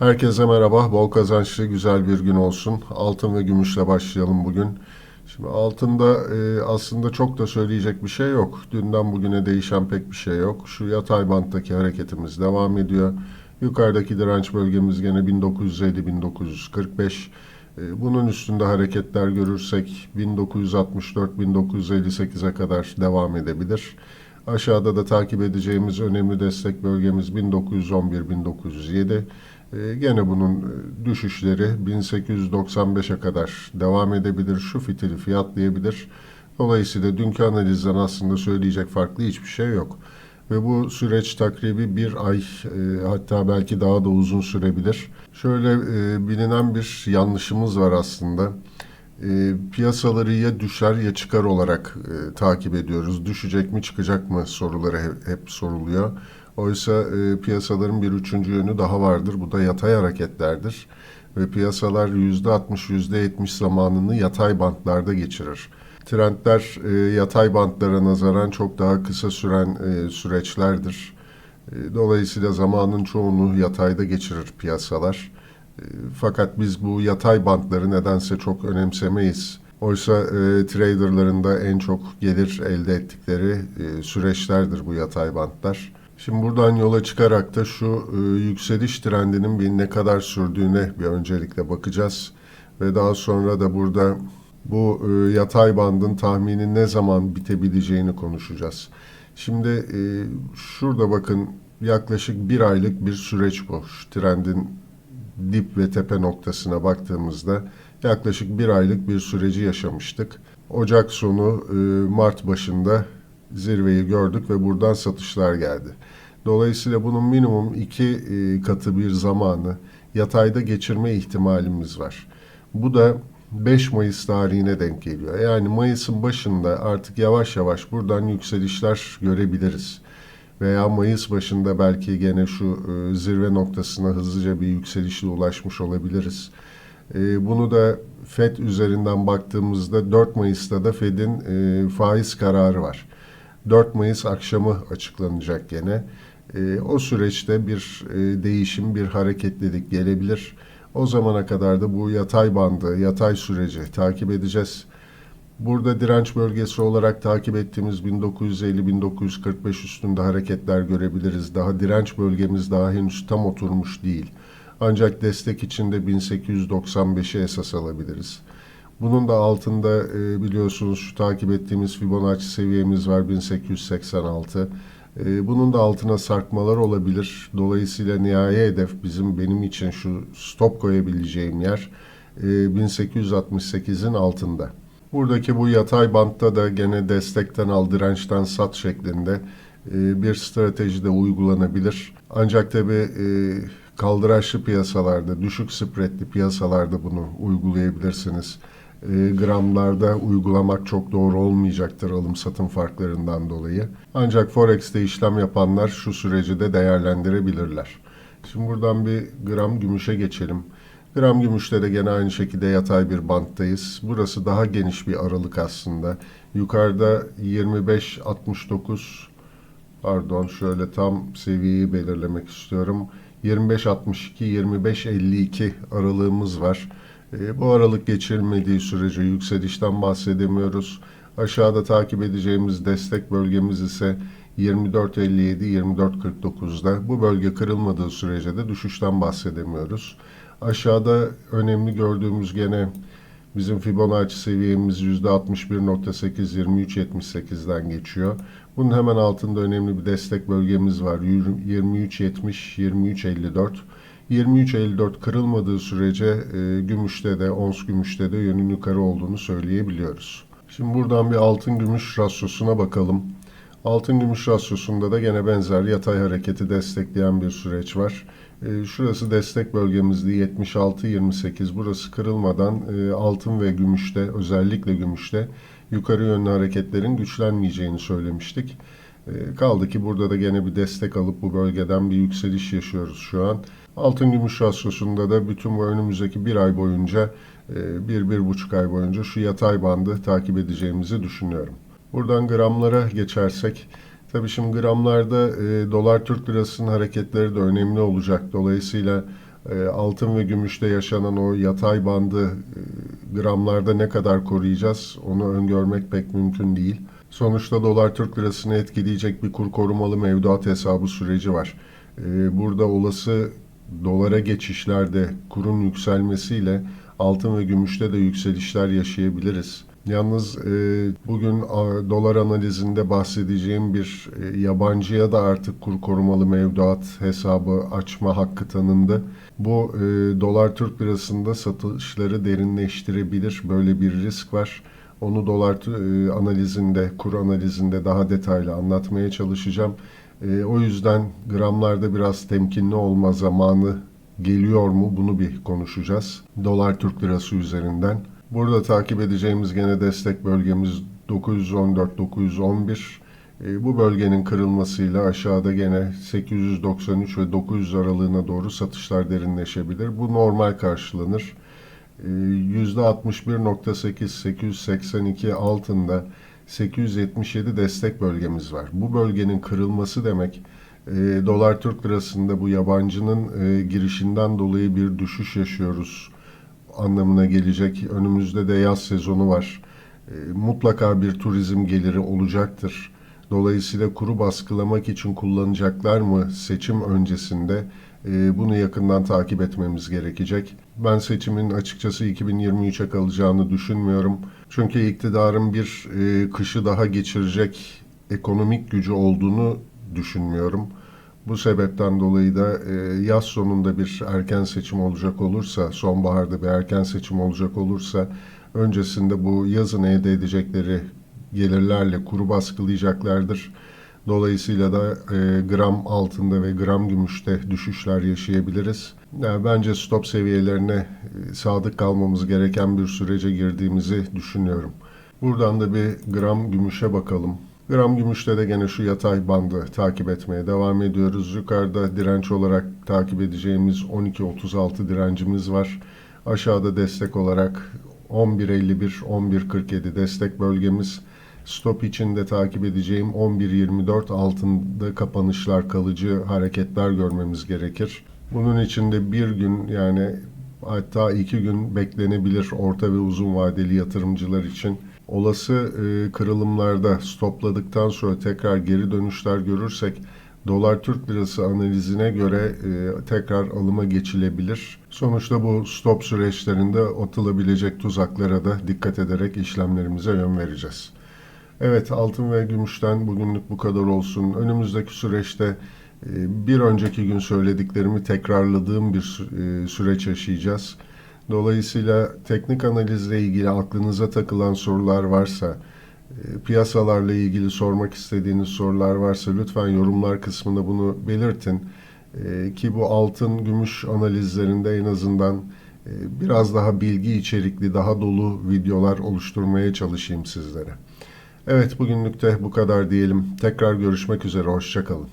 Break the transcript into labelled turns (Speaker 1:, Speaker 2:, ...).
Speaker 1: Herkese merhaba. Bol kazançlı güzel bir gün olsun. Altın ve gümüşle başlayalım bugün. Şimdi altında e, aslında çok da söyleyecek bir şey yok. Dünden bugüne değişen pek bir şey yok. Şu yatay banttaki hareketimiz devam ediyor. Yukarıdaki direnç bölgemiz gene 1950-1945. E, bunun üstünde hareketler görürsek 1964-1958'e kadar devam edebilir. Aşağıda da takip edeceğimiz önemli destek bölgemiz 1911-1907. Ee, gene bunun e, düşüşleri 1895'e kadar devam edebilir. Şu fitili fiyatlayabilir. Dolayısıyla dünkü analizden aslında söyleyecek farklı hiçbir şey yok. Ve bu süreç takribi bir ay e, hatta belki daha da uzun sürebilir. Şöyle e, bilinen bir yanlışımız var aslında. E, piyasaları ya düşer ya çıkar olarak e, takip ediyoruz. Düşecek mi çıkacak mı soruları hep, hep soruluyor. Oysa e, piyasaların bir üçüncü yönü daha vardır. Bu da yatay hareketlerdir. Ve piyasalar %60, %70 zamanını yatay bantlarda geçirir. Trendler e, yatay bantlara nazaran çok daha kısa süren e, süreçlerdir. E, dolayısıyla zamanın çoğunu yatayda geçirir piyasalar. E, fakat biz bu yatay bantları nedense çok önemsemeyiz. Oysa e, traderların da en çok gelir elde ettikleri e, süreçlerdir bu yatay bantlar. Şimdi buradan yola çıkarak da şu e, yükseliş trendinin bir ne kadar sürdüğüne bir öncelikle bakacağız. Ve daha sonra da burada bu e, yatay bandın tahmini ne zaman bitebileceğini konuşacağız. Şimdi e, şurada bakın yaklaşık bir aylık bir süreç bu. Şu trendin dip ve tepe noktasına baktığımızda yaklaşık bir aylık bir süreci yaşamıştık. Ocak sonu, e, Mart başında zirveyi gördük ve buradan satışlar geldi. Dolayısıyla bunun minimum iki e, katı bir zamanı yatayda geçirme ihtimalimiz var. Bu da 5 Mayıs tarihine denk geliyor. Yani Mayıs'ın başında artık yavaş yavaş buradan yükselişler görebiliriz. Veya Mayıs başında belki gene şu e, zirve noktasına hızlıca bir yükselişle ulaşmış olabiliriz. E, bunu da FED üzerinden baktığımızda 4 Mayıs'ta da FED'in faiz kararı var. 4 Mayıs akşamı açıklanacak gene. E, o süreçte bir e, değişim, bir hareketlilik gelebilir. O zamana kadar da bu yatay bandı, yatay süreci takip edeceğiz. Burada direnç bölgesi olarak takip ettiğimiz 1950-1945 üstünde hareketler görebiliriz. Daha direnç bölgemiz daha henüz tam oturmuş değil. Ancak destek içinde 1895'i esas alabiliriz. Bunun da altında e, biliyorsunuz şu takip ettiğimiz Fibonacci seviyemiz var 1886. E, bunun da altına sarkmalar olabilir. Dolayısıyla nihai hedef bizim benim için şu stop koyabileceğim yer e, 1868'in altında. Buradaki bu yatay bantta da gene destekten al dirençten sat şeklinde e, bir strateji de uygulanabilir. Ancak tabi e, kaldıraçlı piyasalarda, düşük spreadli piyasalarda bunu uygulayabilirsiniz e, gramlarda uygulamak çok doğru olmayacaktır alım satım farklarından dolayı. Ancak Forex'te işlem yapanlar şu süreci de değerlendirebilirler. Şimdi buradan bir gram gümüşe geçelim. Gram gümüşte de gene aynı şekilde yatay bir banttayız. Burası daha geniş bir aralık aslında. Yukarıda 25-69 pardon şöyle tam seviyeyi belirlemek istiyorum. 25-62-25-52 aralığımız var. E, bu aralık geçirmediği sürece yükselişten bahsedemiyoruz. Aşağıda takip edeceğimiz destek bölgemiz ise 24.57-24.49'da. Bu bölge kırılmadığı sürece de düşüşten bahsedemiyoruz. Aşağıda önemli gördüğümüz gene bizim Fibonacci seviyemiz %61.8-23.78'den geçiyor. Bunun hemen altında önemli bir destek bölgemiz var. 23.70-23.54. 23.54 kırılmadığı sürece e, gümüşte de, ons gümüşte de yönün yukarı olduğunu söyleyebiliyoruz. Şimdi buradan bir altın gümüş rasyosuna bakalım. Altın gümüş rasyosunda da gene benzer yatay hareketi destekleyen bir süreç var. E, şurası destek bölgemizdi 76-28. Burası kırılmadan e, altın ve gümüşte özellikle gümüşte yukarı yönlü hareketlerin güçlenmeyeceğini söylemiştik. E, kaldı ki burada da gene bir destek alıp bu bölgeden bir yükseliş yaşıyoruz şu an. Altın gümüş rasyosunda da bütün bu önümüzdeki bir ay boyunca, e, bir, bir buçuk ay boyunca şu yatay bandı takip edeceğimizi düşünüyorum. Buradan gramlara geçersek, tabii şimdi gramlarda e, dolar Türk lirasının hareketleri de önemli olacak. Dolayısıyla E, altın ve gümüşte yaşanan o yatay bandı e, gramlarda ne kadar koruyacağız onu öngörmek pek mümkün değil. Sonuçta dolar Türk lirasını etkileyecek bir kur korumalı mevduat hesabı süreci var. E, burada olası dolara geçişlerde kurun yükselmesiyle altın ve gümüşte de yükselişler yaşayabiliriz. Yalnız e, bugün dolar analizinde bahsedeceğim bir e, yabancıya da artık kur korumalı mevduat hesabı açma hakkı tanındı. Bu e, dolar Türk lirasında satışları derinleştirebilir. Böyle bir risk var. Onu dolar e, analizinde, kur analizinde daha detaylı anlatmaya çalışacağım. E, o yüzden gramlarda biraz temkinli olma zamanı geliyor mu bunu bir konuşacağız. Dolar Türk lirası üzerinden. Burada takip edeceğimiz gene destek bölgemiz 914-911. E, bu bölgenin kırılmasıyla aşağıda gene 893 ve 900 aralığına doğru satışlar derinleşebilir. Bu normal karşılanır. E, %61.8 882 altında 877 destek bölgemiz var. Bu bölgenin kırılması demek e, dolar Türk lirasında bu yabancının e, girişinden dolayı bir düşüş yaşıyoruz anlamına gelecek. Önümüzde de yaz sezonu var. E, mutlaka bir turizm geliri olacaktır. Dolayısıyla kuru baskılamak için kullanacaklar mı seçim öncesinde bunu yakından takip etmemiz gerekecek. Ben seçimin açıkçası 2023'e kalacağını düşünmüyorum. Çünkü iktidarın bir e, kışı daha geçirecek ekonomik gücü olduğunu düşünmüyorum. Bu sebepten dolayı da e, yaz sonunda bir erken seçim olacak olursa, sonbaharda bir erken seçim olacak olursa öncesinde bu yazın elde edecekleri gelirlerle kuru baskılayacaklardır. Dolayısıyla da e, gram altında ve gram gümüşte düşüşler yaşayabiliriz. Yani bence stop seviyelerine e, sadık kalmamız gereken bir sürece girdiğimizi düşünüyorum. Buradan da bir gram gümüşe bakalım. Gram gümüşte de gene şu yatay bandı takip etmeye devam ediyoruz. Yukarıda direnç olarak takip edeceğimiz 12.36 direncimiz var. Aşağıda destek olarak 11.51, 11.47 destek bölgemiz. Stop için de takip edeceğim 11.24 altında kapanışlar kalıcı hareketler görmemiz gerekir. Bunun için de bir gün yani hatta iki gün beklenebilir orta ve uzun vadeli yatırımcılar için. Olası e, kırılımlarda stopladıktan sonra tekrar geri dönüşler görürsek dolar Türk lirası analizine göre e, tekrar alıma geçilebilir. Sonuçta bu stop süreçlerinde atılabilecek tuzaklara da dikkat ederek işlemlerimize yön vereceğiz. Evet altın ve gümüşten bugünlük bu kadar olsun. Önümüzdeki süreçte e, bir önceki gün söylediklerimi tekrarladığım bir e, süreç yaşayacağız. Dolayısıyla teknik analizle ilgili aklınıza takılan sorular varsa, e, piyasalarla ilgili sormak istediğiniz sorular varsa lütfen yorumlar kısmında bunu belirtin. Ki bu altın gümüş analizlerinde en azından biraz daha bilgi içerikli, daha dolu videolar oluşturmaya çalışayım sizlere. Evet bugünlük de bu kadar diyelim. Tekrar görüşmek üzere, hoşçakalın.